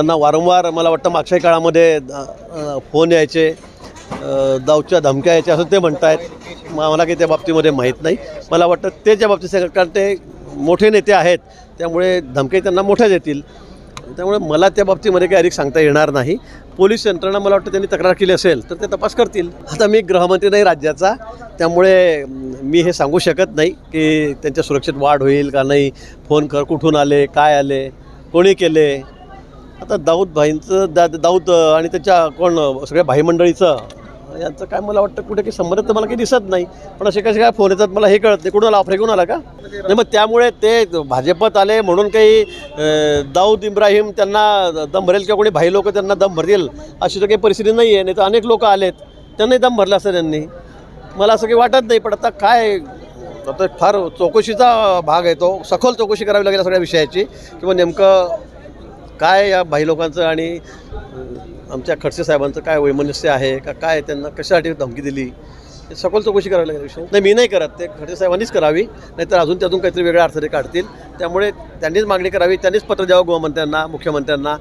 त्यांना वारंवार मला वाटतं मागच्या काळामध्ये फोन यायचे दावच्या दाऊच्या धमक्या यायच्या असं ते म्हणत आहेत मला काही त्या बाबतीमध्ये माहीत नाही. मला वाटतं ते त्या बाबतीत सांगत कारण ते मोठे नेते आहेत त्यामुळे धमके त्यांना मोठ्या देतील. त्यामुळे मला त्या बाबतीमध्ये काही अधिक सांगता येणार नाही. पोलीस यंत्रणा मला वाटतं त्यांनी तक्रार केली असेल तर ते तपास करतील. आता मी गृहमंत्री नाही राज्याचा त्यामुळे मी हे सांगू शकत नाही की त्यांच्या सुरक्षेत वाढ होईल का नाही फोन कर कुठून आले काय आले कोणी केले आता दाऊद भाईंचं दा दाऊद आणि त्याच्या कोण सगळ्या भाई मंडळीचं यांचं काय मला वाटतं कुठे काही संबंध तर मला काही दिसत नाही. पण असे कसे काय फोन येतात मला हे कळत नाही. कुठून आला? आफ्रिकून आला का? नाही मग त्यामुळे ते भाजपत आले म्हणून काही दाऊद इब्राहिम त्यांना दम भरेल किंवा कोणी भाई लोक त्यांना दम भरतील अशी तर काही परिस्थिती नाही आहे नाही तर अनेक लोक आलेत. त्यांनाही दम भरला असतं त्यांनी. मला असं काही वाटत नाही पण आता काय आता फार चौकशीचा भाग आहे तो. सखोल चौकशी करावी लागेल सगळ्या विषयाची. किंवा नेमकं काय या भाई लोकांचं आणि आमच्या खडसे साहेबांचं काय वैमनस्य आहे का काय त्यांना कशासाठी धमकी दिली? हे सखोल चौकशी करायला लागेल विषय. नाही मी नाही करत. ते खडसे साहेबांनीच करावी. नाहीतर अजून त्यातून काहीतरी वेगळ्या अडथळे काढतील. त्यामुळे त्यांनीच मागणी करावी. त्यांनीच पत्र द्यावं गृहमंत्र्यांना मुख्यमंत्र्यांना.